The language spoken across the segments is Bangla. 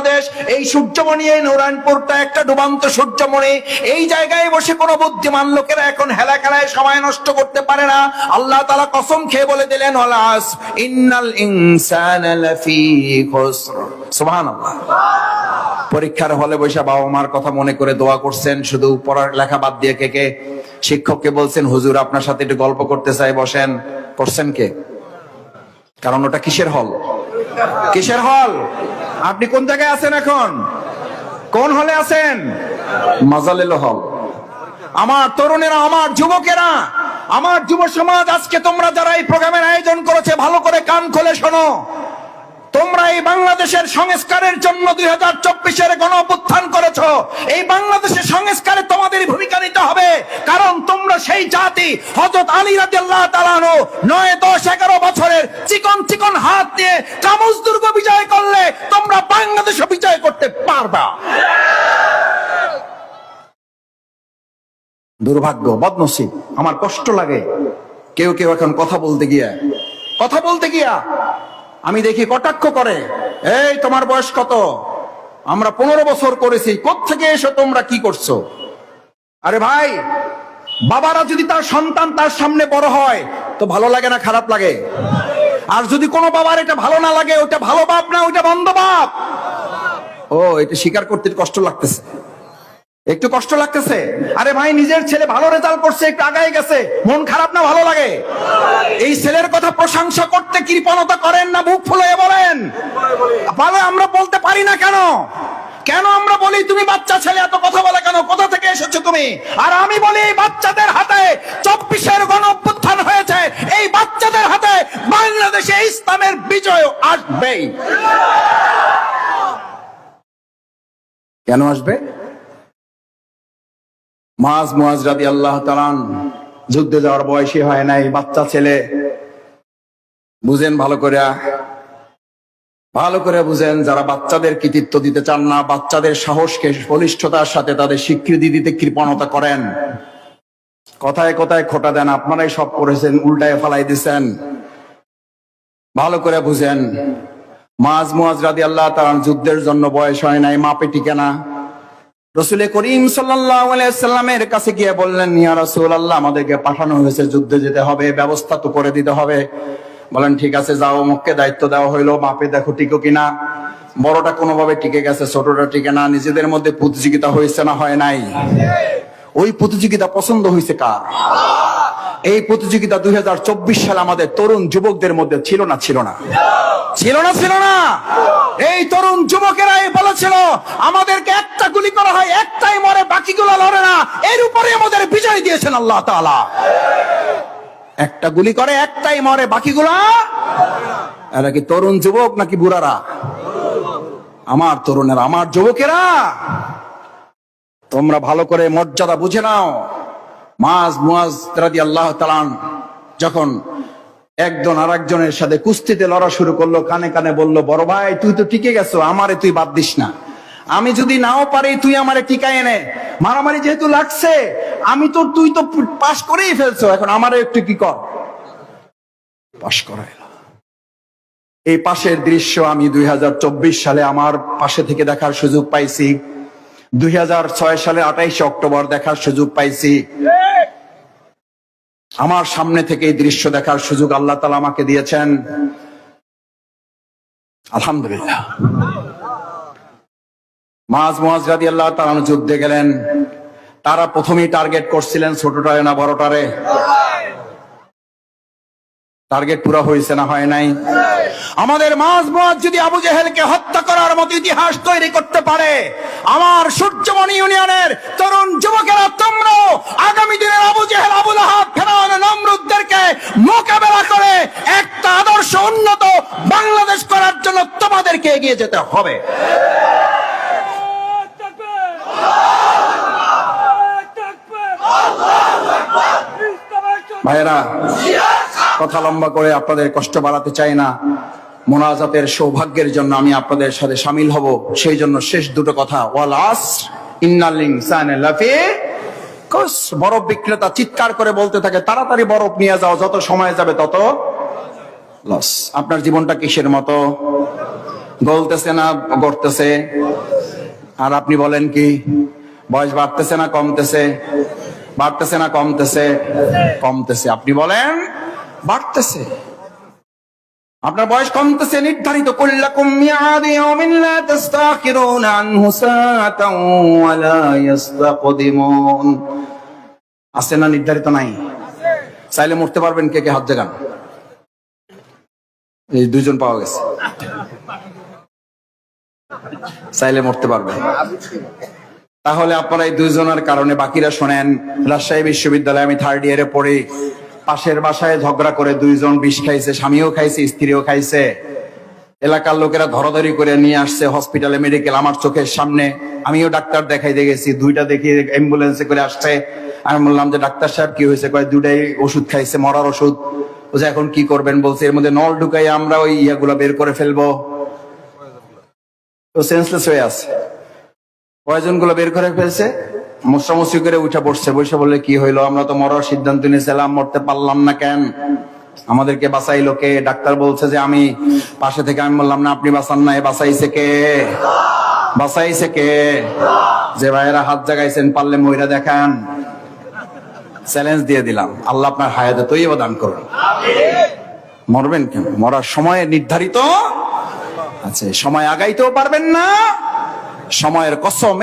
বাংলাদেশ, এই সূর্যমণি, এই নারায়ণপুরটা একটা ডুবান্ত সূর্যমণি। এই জায়গায় বসে কোনো বুদ্ধিমান লোকেরা এখন হেলা খেলায় সময় নষ্ট করতে পারে না। আল্লাহ তাআলা কসম খেয়ে বলে দিলেন পরীক্ষার হলে বসে বাবা মার কথা মনে করে দোয়া করছেন, শুধু পড়ার লেখা বাদ দিয়ে কে কে শিক্ষককে বলছেন, হুজুর, আপনার সাথে একটু গল্প করতে চাই, বসেন। করছেন কে? কারণ ওটা কিসের হল? কিসের হল? আপনি কোন জায়গায় আছেন এখন? কোন হলে আছেন? মাজালেল হল আমার তরুণেরা আমার যুবকেরা আমার যুব সমাজ আজকে তোমরা যারা এই প্রোগ্রামের আয়োজন করেছে ভালো করে কান খোলে শোনো। তোমরা এই বাংলাদেশের সংস্কারের জন্য দুই হাজার চব্বিশের গণ অভ্যুত্থান করেছ। এই বাংলাদেশের সংস্কারে তোমাদের ভূমিকা নিতে হবে। কারণ তোমরা সেই জাতি হজরত আলী রাজি আল্লাহ তালানো নয়, দশ, এগারো বছরের চিকন চিকন হাত দিয়ে কামুজ দুর্গ বিজয় করলে তোমরা বাংলাদেশও বিজয় করতে পারবা। দুর্ভাগ্য, বদনসিব, আমার কষ্ট লাগে। কেউ কেউ এখন কথা বলতে গিয়া, কথা বলতে গিয়া আমি দেখি কটাক্ষ করে, এই, তোমার বয়স কত? আমরা পনেরো বছর করেছি থেকে এসো তোমরা কি করছ? আরে ভাই, বাবারা যদি তার সন্তান তার সামনে বড় হয়, তো ভালো লাগে না, খারাপ লাগে? আর যদি কোনো বাবার এটা ভালো না লাগে ওটা ভালো বাপ না ওটা বন্ধ বাপ? ও, এটা স্বীকার করতে কষ্ট লাগতেছে। একটু কষ্ট লাগতেছে। আরে ভাই, নিজের ছেলে ভালো রেজাল্ট করছে, একটু আগায় গেছে। মন খারাপ না, ভালো লাগে? এই ছেলের কথা প্রশংসা করতে কৃপণতা করেন না, বুক ফুলে বলেন। বলে আমরা বলতে পারি না কেন? কেন আমরা বলি, তুমি বাচ্চা ছেলে, এত কথা বলে কেন? কোথা থেকে এসেছ তুমি? আর আমি বলি, এই বাচ্চাদের হাতে চব্বিশের গণ অভ্যুত্থান হয়েছে। এই বাচ্চাদের হাতে বাংলাদেশে ইসলামের বিজয় আসবেই। কেন আসবে? মাজ মুয়াজ রাদি আল্লাহ তালান যুদ্ধে যাওয়ার বয়সী হয় নাই, বাচ্চা ছেলে। বুঝেন ভালো করে ভালো করে বুঝেন, যারা বাচ্চাদের কৃতিত্ব দিতে চান না, বাচ্চাদের সাহসকে, বলিষ্ঠতার সাথে তাদের স্বীকৃতি দিতে কৃপণতা করেন। কথায় কথায় খোটা দেন, আপনারাই সব করেছেন, উল্টায় ফালাই দিছেন। ভালো করে বুঝেন, মাজ মুয়াজ রাদি আল্লাহ তালান যুদ্ধের জন্য বয়স হয় নাই, মাপে টিকে না। রসুল করিম সাল্লামের কাছে গিয়ে বললেন ইয়া রসুল আল্লাহ আমাদেরকে পাঠানো হয়েছে যুদ্ধে যেতে হবে ব্যবস্থা তো করে দিতে হবে। বলেন ঠিক আছে যাও মুখকে দায়িত্ব দেওয়া হইল মাপে দেখো টিকো কিনা। বড়টা কোনোভাবে টিকে গেছে ছোটটা টিকে না নিজেদের মধ্যে প্রতিযোগিতা হয়েছে না হয় নাই? ওই প্রতিযোগিতা পছন্দ হয়েছে কার? এই প্রতিযোগিতা দুই হাজার চব্বিশ সালে আমাদের তরুণ যুবকদের মধ্যে ছিল না ছিল না। ছিল না ছিল না। এই তরুণ যুবকেরাই বলেছিল, আমাদেরকে একটা গুলি করা হয়, একটাই মরে, বাকিগুলো লড়ে না। এর উপরে আমাদের বিজয় দিয়েছেন আল্লাহ তাআলা। একটা গুলি করে, একটাই মরে, বাকিগুলা এরা কি তরুণ যুবক নাকি বুড়ারা? আমার তরুণেরা, আমার যুবকেরা, তোমরা ভালো করে মর্যাদা বুঝে নাও। মাজ মুয়াজ রাদি আল্লাহ তালান যখন একজন আর একজনের সাথে কুস্তিতে লড়া শুরু করল, কানে কানে বলল, বড় ভাই, তুই তো টিকে গেছো, আমারে তুই বাদ দিস না। আমি যদি নাও পারি, তুই আমারে টিকায় এনে। মারামারি যেহেতু লাগছে, আমি তো তুই তো পাশ করেই ফেলছো, এখন আমারে একটু কি কর? পাশ করাই এই পাশের দৃশ্য আমি দুই হাজার চব্বিশ সালে আমার পাশে থেকে দেখার সুযোগ পাইছি। দুই হাজার ছয় সালে আঠাইশে অক্টোবর দেখার সুযোগ পাইছি। আমার সামনে থেকে এই দৃশ্য দেখার সুযোগ আল্লাহ তালা আমাকে দিয়েছেন। আলহামদুলিল্লাহ। মাজ মোয়াজ রাদি আল্লাহ তালা যুদ্ধে গেলেন। তারা প্রথমেই টার্গেট করছিলেন ছোটটারে না বড়টারে টার্গেট পুরো হয়েছে না, হয় নাই? আমাদের মাঝ মাঝ যদি আবু জেহেলকে হত্যা করার মতো ইতিহাস তৈরি করতে পারে, আমার সূর্যমণি ইউনিয়নের তরুণ যুবকেরা তোমরাও আগামী দিনের আবু জেহেল আবুল আহাব ফেরাউন, নমরুদদেরকে মোকাবেলা করে একটা আদর্শ উন্নত বাংলাদেশ করার জন্য তোমাদেরকে এগিয়ে যেতে হবে। ভাইয়েরা কথা লম্বা করে আপনাদের কষ্ট বাড়াতে চাই না। মোনাজাতের সৌভাগ্যের জন্য আমি আপনাদের সাথে সামিল হব। সেই জন্য শেষ দুটো কথা। ওয়াল লাফি বরফ বিক্রেতা চিৎকার করে বলতে থাকে, তাড়াতাড়ি বরফ নিয়ে যাও, যত সময় যাবে তত লস আপনার জীবনটা কিসের মতো? গলতেছে না, গড়তেছে? আর আপনি বলেন কি, বয়স বাড়তেছে না, কমতেছে? বাড়তেছে না, কমতেছে? কমতেছে। আপনি বলেন বাড়তেছে। আপনার বয়স কমতেছে, নির্ধারিত আছে না নির্ধারিত নাই? চাইলে মরতে পারবেন কে কে হাত জাগান। এই দুইজন পাওয়া গেছে। চাইলে মরতে পারবেন। তাহলে আপনারা এই দুইজনের কারণে বাকিরা শোনেন, রাজশাহী বিশ্ববিদ্যালয়ে আমি থার্ড ইয়ারে পড়ি। পাশের বাসায় ঝগড়া করে দুইজন বিষ খাইছে, স্বামীও খাইছে, স্ত্রীও খাইছে। এলাকার লোকেরা ধরাধরি করে নিয়ে আসছে হসপিটালে মেডিকেল, আমার চোখের সামনে। আমিও ডাক্তার দেখাইতে গেছি, দুইটা দেখি অ্যাম্বুলেন্সে করে আসছে। আমি বললাম যে, ডাক্তার সাহেব, কি হয়েছে? কয় দুটাই ওষুধ খাইছে, মরার ওষুধ। বলছে এখন কি করবেন? বলছে, এর মধ্যে নল ঢুকাই আমরা ওই ইয়াগুলা বের করে ফেলব। তো সেন্সলেস হয়ে আছে। কয়জনগুলো বের করে ফেলছে? মশামশি করে উঠে পড়ছে বসে বলে কি হইল? আমরা তো মরার সিদ্ধান্ত নিয়েছিলাম, মরতে পারলাম না কেন? আমাদেরকে বাঁচাইলো কে? ডাক্তার বলছে যে, আমি পাশে থেকে আমি বললাম, না, আপনি বাঁচান না বাঁচাইছে কে? বাঁচাইছে কে? যে ভাইয়েরা হাত জাগাইছেন, পারলে মহিলা দেখান। চ্যালেঞ্জ দিয়ে দিলাম। আল্লাহ আপনার হায়াতে তৈব দান করুন। মরবেন কেন? মরার সময় নির্ধারিত আছে, সময় আগাইতেও পারবেন না। সময়ের কসম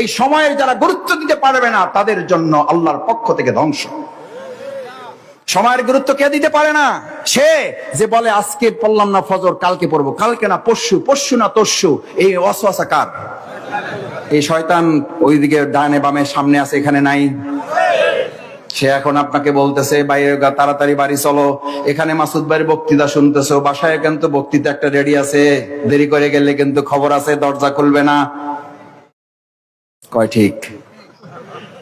এই সময়ের যারা গুরুত্ব দিতে পারবে না, তাদের জন্য আল্লাহর পক্ষ থেকে ধ্বংস। সময়ের গুরুত্ব কে দিতে পারে না? সে যে বলে, আজকে পড়লাম না ফজর, কালকে পড়ব। কালকে না পরশু পরশু না তরশু এই অসওয়াসা কার? এই শয়তান ওইদিকে ডানে বামে সামনে আছে, এখানে নাই। সে এখন আপনাকে বলতেছে বাইরে তাড়াতাড়ি বাড়ি চলো। এখানে মাসুদ ভাইয়ের বক্তৃতা শুনতেছো। বাসায় কিন্তু বক্তৃতা একটা রেডি আছে। দেরি করে গেলে কিন্তু খবর আছে দরজা খুলবে না। কয় ঠিক।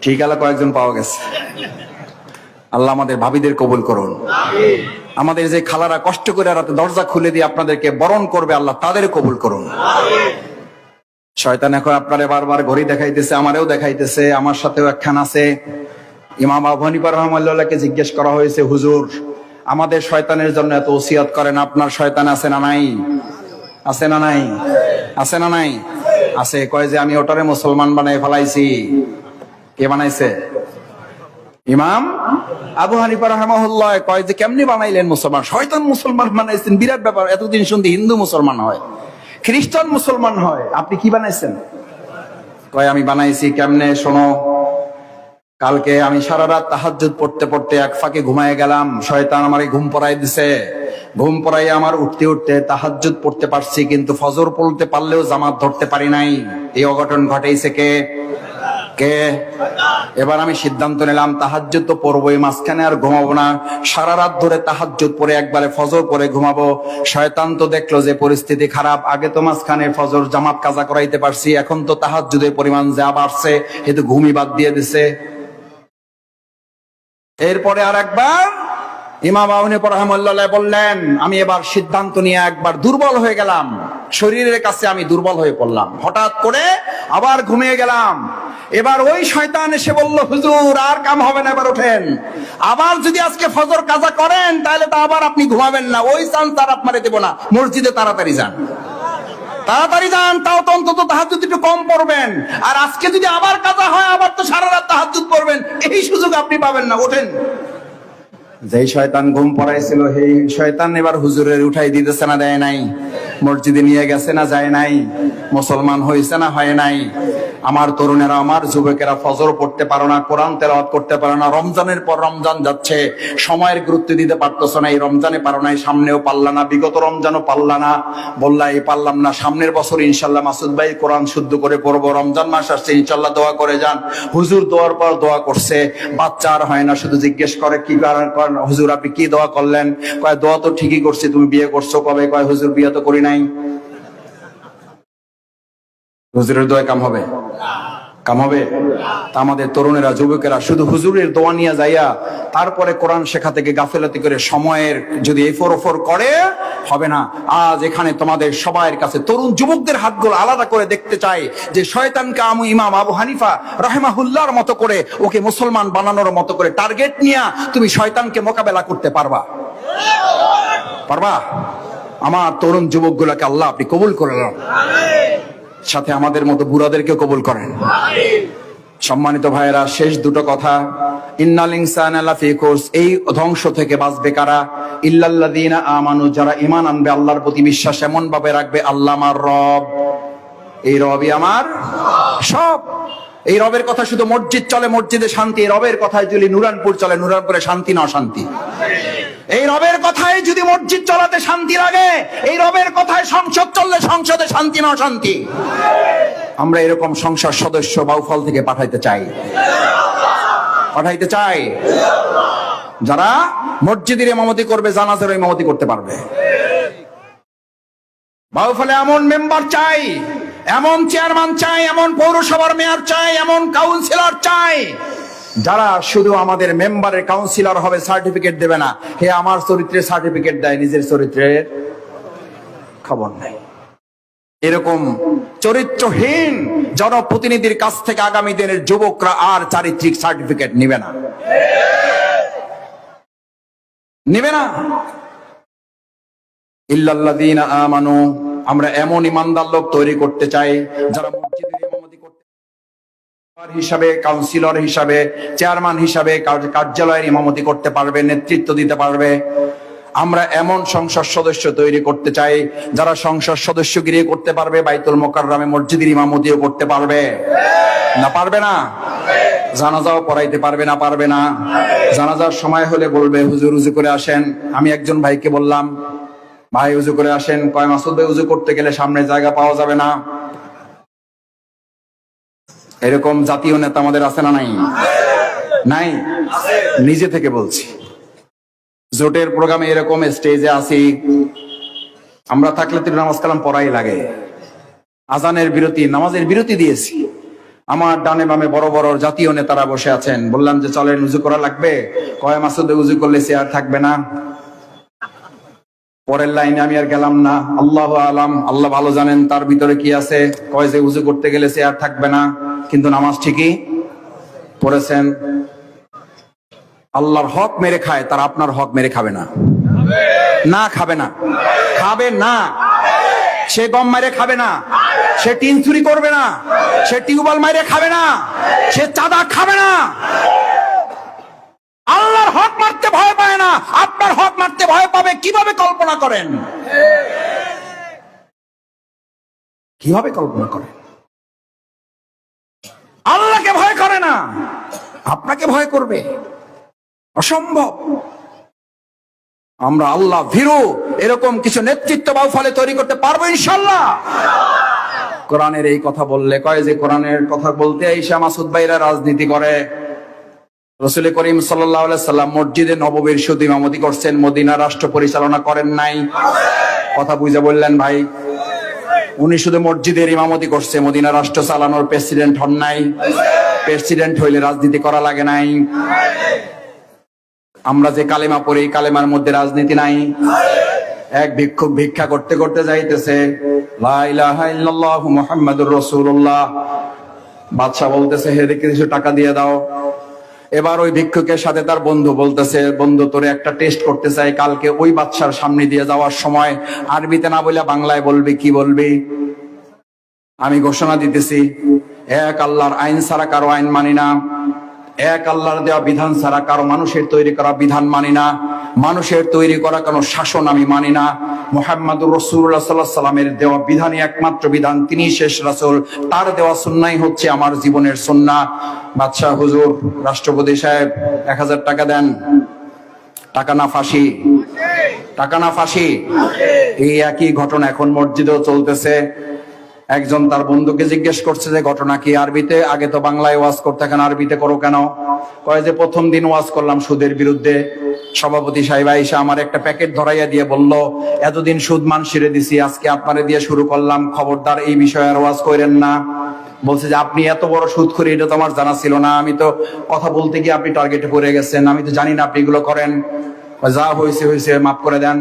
ঠিক আলা কয়েকজন পাওয়া গেছে। আল্লাহ আমাদের ভাবিদের কবুল করুন। আমাদের যে খালারা কষ্ট করে রাতে দরজা খুলে দিয়ে আপনাদেরকে বরণ করবে আল্লাহ তাদের কবুল করুন। শয়তান এখন আপনারে বারবার ঘড়ি দেখাইতেছে আমারেও দেখাইতেছে আমার সাথেও একখান আছে। ইমাম আবু হানিফা রহমাল্লাহকে জিজ্ঞেস করা হয়েছে, হুজুর, আমাদের শয়তানের জন্য এত ওসিয়াত করেন, আপনার শয়তান আছে না নাই? আছে না নাই? আছে না নাই? আছে। কয় যে আমি ওটারে মুসলমান বানাই ফেলাইছি। কে বানাইছে? ইমাম আবু হানিফা রহমাহুল্লাহ কয় যে কেমনি বানাইলেন মুসলমান? শয়তান মুসলমান বানাইছেন, বিরাট ব্যাপার। এতদিন শুনতে হিন্দু মুসলমান হয়, খ্রিস্টান মুসলমান হয়। আপনি কি বানাইছেন? কয় আমি বানাইছি, কেমনে? শোনো। কালকে আমি সারা রাত তাহাজ্জুদ পড়তে পড়তে এক ফাঁকে ঘুমায় গেলাম। শয়তান আমারে ঘুম পড়াই দিছে। ঘুম পড়াই আমার উঠতে উঠতে তাহাজ্জুদ পড়তে পারছি, কিন্তু ফজর পড়তে পারলেও জামাত ধরতে পারি নাই। এই অঘটন ঘটাইছে কে? কে? এবার আমি সিদ্ধান্ত নিলাম, তাহাজ্জুদ তো পড়বোই, মাঝখানে আর ঘুমাবো না। সারা রাত ধরে তাহাজ্জুদ পরে একবারে ফজর পরে ঘুমাবো। শয়তান তো দেখল যে পরিস্থিতি খারাপ, আগে তো মাঝখানে ফজর জামাত কাজা করাইতে পারছি, এখন তো তাহাজ্জুদের পরিমাণ যা বাড়ছে, এ তো ঘুমি বাদ দিয়ে দিছে। এরপরে আর একবার ইমাম বললেন, আমি এবার সিদ্ধান্ত নিয়ে একবার দুর্বল হয়ে গেলাম। শরীরের কাছে আমি দুর্বল হয়ে পড়লাম। হঠাৎ করে আবার ঘুমিয়ে গেলাম। এবার ওই শয়তান এসে বলল, হুজুর, আর কাম হবে না, এবার ওঠেন। আবার যদি আজকে ফজর কাজা করেন, তাহলে তো আবার আপনি ঘুমাবেন না। ওই চান্স আর আপনারে দেবো না। মসজিদে তাড়াতাড়ি যান। তাড়াতাড়ি যান, তাও তো অন্তত তাহাজুদ একটু কম পড়বেন। আর আজকে যদি আবার কাজা হয়, আবার তো সারা রাত তাহাজুদ পড়বেন। এই সুযোগ আপনি পাবেন না, ওঠেন। যেই শয়তান ঘুম পড়াইছিল, সেই শয়তান এবার হুজুরের উঠাই দিতেছে না, দেয় নাই। মসজিদে নিয়ে গেছে না যায় নাই? মুসলমান হয়েছে না হয় নাই? আমার তরুণেরা, আমার যুবকেরা ফজর পড়তে পারো না, কোরআন তেলাওয়াত করতে পারো না, রমজানের পর রমজান যাচ্ছে, সময়ের গুরুত্ব দিতে পারতেছো না, এই রমজানে পারো নাই, সামনেও পারলা না, বিগত রমজানও পারলা না। বললা, এই পারলাম না, সামনের বছর ইনশাল্লাহ মাসুদ ভাই কোরআন শুদ্ধ করে পড়ব, রমজান মাস আসছে ইনশাল্লাহ দোয়া করে যান। হুজুর দোয়ার পর দোয়া করছে, বাচ্চা আর হয় না, শুধু জিজ্ঞেস করে, কি হুজুর আপনি কি দোয়া করলেন? কয়, দোয়া তো ঠিকই করছি, তুমি বিয়ে করছ কবে? কয়, হুজুর বিয়ে তো করি নাই। হুজুরের দোয়া কাম হবে? কাম হবে? তা আমাদের তরুণেরা, যুবকেরা শুধু হুজুরের দোয়া নিয়ে যাইয়া তারপরে কোরআন শেখা থেকে গাফেলাতি করে সময়ের যদি এফর ওফর করে, হবে না। আজ এখানে তোমাদের সবাইয়ের কাছে তরুণ যুবকদের হাতগুলো আলাদা করে দেখতে চাই যে শয়তানকে আমু ইমাম আবু হানিফা রহেমাহুল্লাহর মতো করে ওকে মুসলমান বানানোর মতো করে টার্গেট নিয়ে তুমি শয়তানকে মোকাবেলা করতে পারবা? পারবা? আমার তরুণ যুবকগুলোকে আল্লাহ আপনি কবুল করে নেন। সাথে আমাদের মতো বুড়াদেরকে কবুল করেন। সম্মানিত ভাইয়েরা, শেষ দুটো কথা। এই ধ্বংস থেকে বাঁচবে কারা? আমানু, যারা ঈমান আনবে, আল্লাহর প্রতি বিশ্বাস এমন ভাবে রাখবে, আল্লাহ আমার রব। এই রবই আমার সব। এই রবের কথা শুধু মসজিদ চলে, মসজিদে শান্তি। রবের কথায় যদি নুরানপুর চলে, নুরানপুরে শান্তি না অশান্তি। এই রবের কথায় যদি মসজিদ চলাতে শান্তি লাগে, এই রবের কথায় সংসদ চললে সংসদে শান্তি, না অশান্তি? আমরা এরকম সংসদ সদস্য বাউফল থেকে পাঠাইতে চাই। পাঠাইতে চাই? যারা মসজিদের ইমামতি করবে, জানাজের ইমামতি করতে পারবে। বাউফলে এমন মেম্বার চাই, এমন চেয়ারম্যান চাই, এমন পৌরসভার মেয়র চাই, এমন কাউন্সিলর চাই যারা শুধু আমাদের মেম্বারের কাউন্সিলর হবে সার্টিফিকেট দেবে না, হে আমার চরিত্রের সার্টিফিকেট দেয়, নিজের চরিত্রের খবর নাই এরকম চরিত্রহীন জনপ্রতিনিধির কাছ থেকে আগামী দিনের যুবকরা আর চারিত্রিক সার্টিফিকেট নিবে না। নিবে না। ইল্লাল্লাযীনা আমানু, আমরা এমন ইমানদার লোক তৈরি করতে চাই যারা মসজিদের হিসাবে কাউন্সিলর হিসাবে চেয়ারম্যান হিসাবে কার্য- কার্যালয়ের ইমামতি করতে পারবে, নেতৃত্ব দিতে পারবে। আমরা এমন সংসদ সদস্য তৈরি করতে চাই, যারা সংসদ সদস্য সদস্যগিরি করতে পারবে, বাইতুল মোকাররমে মসজিদের ইমামতিও করতে পারবে। না পারবে না? জানাজাও পড়াইতে পারবে না পারবে না। জানাজার সময় হলে বলবে, হুজুর, উজু করে আসেন। আমি একজন ভাইকে বললাম, ভাই, উজু করে আসেন। কয়, মাসুদ ভাই, উজু করতে গেলে সামনে জায়গা পাওয়া যাবে না। এরকম জাতীয় নেতা আমাদের আছে না নাই? নাই? নিজে থেকে বলছি। জোটের প্রোগ্রামে এরকম স্টেজে আসি আমরা থাকলে তো নামাজ কালাম পড়াই লাগে। আজানের বিরতি, নামাজের বিরতি দিয়েছি। আমার ডানে বামে বড় বড় জাতীয় নেতারা বসে আছেন। বললাম যে, চলেন, উজু করা লাগবে? কয় মাসুদে উজু করলে সে আর থাকবে না? পরের লাইনে আমি আর গেলাম না। আল্লাহ আলাম, আল্লাহ ভালো জানেন তার ভিতরে কি আছে। কয় যে উজু করতে গেলে সে আর থাকবে না, কিন্তু নামাজ ঠিকই পড়েছেন। আল্লাহর হক মেরে খায়, তার আপনার হক মেরে খাবে না। না খাবে না। খাবে না। সে গম মেরে খাবে না। সে টিন চুরি করবে না। সে টিউবওয়েল মেরে খাবে না। সে চাঁদা খাবে না। আল্লাহর হক মারতে ভয় পায় না আপনার হক মারতে ভয় পাবে, কীভাবে কল্পনা করেন? কীভাবে কল্পনা করেন? আল্লাহকে ভয় করে না, আপনাকে ভয় করবে। অসম্ভব। আমরা আল্লাহ ভীরু, এরকম কিছু নেতৃত্ব বা ফলে তৈরি করতে পারব ইনশাল্লাহ কোরআনের এই কথা বললে কয় যে কোরআনের কথা বলতে ঈশা মাসুদ ভাইরা রাজনীতি করে। রসুল করিম সাল্লাম মসজিদে নববীর শুধু ইমামতি করছেন, মদিনা রাষ্ট্র পরিচালনা করেন নাই। কথা বুঝে বললেন, ভাই, উনি শুধু মসজিদের ইমামতি করছে, মদিনা রাষ্ট্র চালানোর প্রেসিডেন্ট হন নাই। প্রেসিডেন্ট হইলে রাজনীতি করা লাগে নাই। আমরা যে কালেমা পড়ি কালেমার মধ্যে রাজনীতি নাই। এক ভিক্ষুক ভিক্ষা করতে করতে যাইতেছে মুহাম্মাদুর বাদশাহ বলতেছে, হে, দেখে কিছু টাকা দিয়ে দাও। এবার ওই ভিক্ষুকের সাথে তার বন্ধু বলতেছে, বন্ধু, তোরে একটা টেস্ট করতে চাই, কালকে ওই বাচ্চার সামনে দিয়ে যাওয়ার সময় আরবিতে না বলে বাংলায় বলবি, কি বলবি? আমি ঘোষণা দিতেছি, এক আল্লাহর আইন ছাড়া কারও আইন মানি না। এক আল্লাহর দেওয়া বিধান ছাড়া কারও মানুষের তৈরি করা বিধান মানি না। মানুষের তৈরি করা কোনো শাসন আমি মানি না। মোহাম্মদুর রসুল্লাহ সাল্লাহ সাল্লামের দেওয়া বিধানই একমাত্র বিধান তিনি শেষ রাসুল। তার দেওয়া সুন্নাই হচ্ছে আমার জীবনের সুন্না। বাদশাহ হুজুর, রাষ্ট্রপতি সাহেব, এক হাজার টাকা দেন। টাকা না ফাঁসি? টাকা না ফাঁসি? এই একই ঘটনা এখন মসজিদেও চলতেছে। একজন তার বন্ধুকে জিজ্ঞেস করছে যে, ঘটনা কি আরবিতে? আগে তো বাংলায় ওয়াজ করতে কেন আরবিতে করো কেন? কয় যে, প্রথম দিন ওয়াজ করলাম সুদের বিরুদ্ধে। সভাপতি সাহেব আইসা আমার একটা প্যাকেট ধরাইয়া দিয়ে বলল, এতদিন সুদ মান সিরে দিছি, আজকে আপনারে দিয়ে শুরু করলাম। খবরদার, এই বিষয়ে আর ওয়াজ করেন না। বলছে যে, আপনি এত বড় সুদ করে, এটা তো আমার জানা ছিল না। আমি তো কথা বলতে গিয়ে আপনি টার্গেটে পড়ে গেছেন। আমি তো জানি না আপনি এগুলো করেন। যা হয়েছে হয়েছে মাফ করে দেন।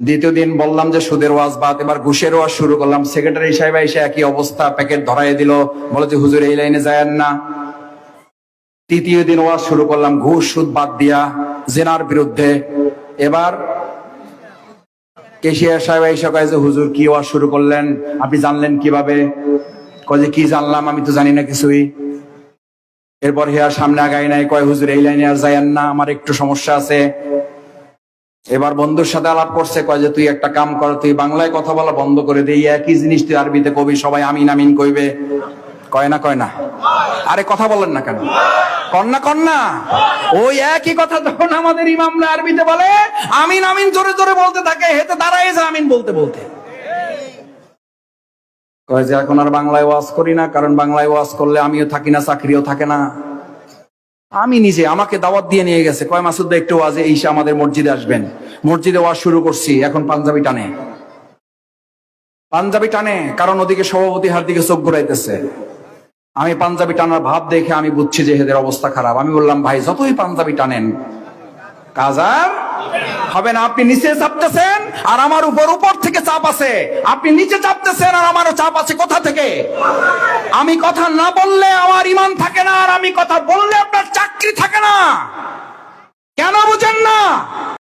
দ্বিতীয় দিন বললাম যে সুদের ওয়াজ বাদ, এবার ঘুষের ওয়াজ শুরু করলাম। সেক্রেটারি সাহেব এসে একই অবস্থা, প্যাকেট ধরাই দিল। বলে যে, হুজুর, এই লাইনে যায় না। তৃতীয় দিন ওয়াজ শুরু করলাম, ঘুষ, সুদ বাদ দিয়া, জেনার বিরুদ্ধে। এবার কেশিয়ার সাহেব এসে কয়ে যে, হুজুর, কি ওয়াজ শুরু করলেন? আপনি জানলেন কীভাবে? কয় যে, কি জানলাম? আমি তো জানি না কিছুই। এরপর হে আর সামনে আগাই নাই, কয়, হুজুর, এই লাইনে আর যাইয়েন না, আমার একটু সমস্যা আছে। এবার বন্ধুর সাথে আলাপ করছে, কয় যে, তুই একটা কাম কর, তুই বাংলায় কথা বলা বন্ধ করে দে একই জিনিস তুই আরবিতে কবি, সবাই আমিন আমিন কইবে। কয় না কয় না। আরে, কথা বলেন না কেন? কন্যা কন্যা ওই একই কথা তখন আমাদের ইমামরা আরবিতে বলে, আমিন আমিন জোরে জোরে বলতে থাকে হেতে দাঁড়ায় যে আমিন বলতে বলতে। কয় যে, এখন আর বাংলায় ওয়াজ করি না, কারণ বাংলায় ওয়াজ করলে আমিও থাকি না, চাকরিও থাকে না। আমি নিজে আমাকে দাওয়াত দিয়ে নিয়ে গেছে। কয় মাসুদ্দা একটু ওয়াজে ঈশা আমাদের মসজিদে আসবেন। মসজিদে ওয়াজ শুরু করছি, এখন পাঞ্জাবি টানে। পাঞ্জাবি টানে, কারণ ওদিকে সভাপতি হার দিকে চোখ ঘুরাইতেছে। আমি পাঞ্জাবি টানার ভাব দেখে আমি বুঝছি যে এদের অবস্থা খারাপ। আমি বললাম, ভাই, যতই পাঞ্জাবি টানেন, কাজ আর হবে না, আপনি নিচে চাপতেছেন আর আমার উপর উপর থেকে চাপ আছে। আপনি নিচে চাপতেছেন আর আমারও চাপ আছে, কোথা থেকে? আমি কথা না বললে আমার ইমান থাকে না, আর আমি কথা বললে আপনার চাকরি থাকে না। কেন বুঝেন না?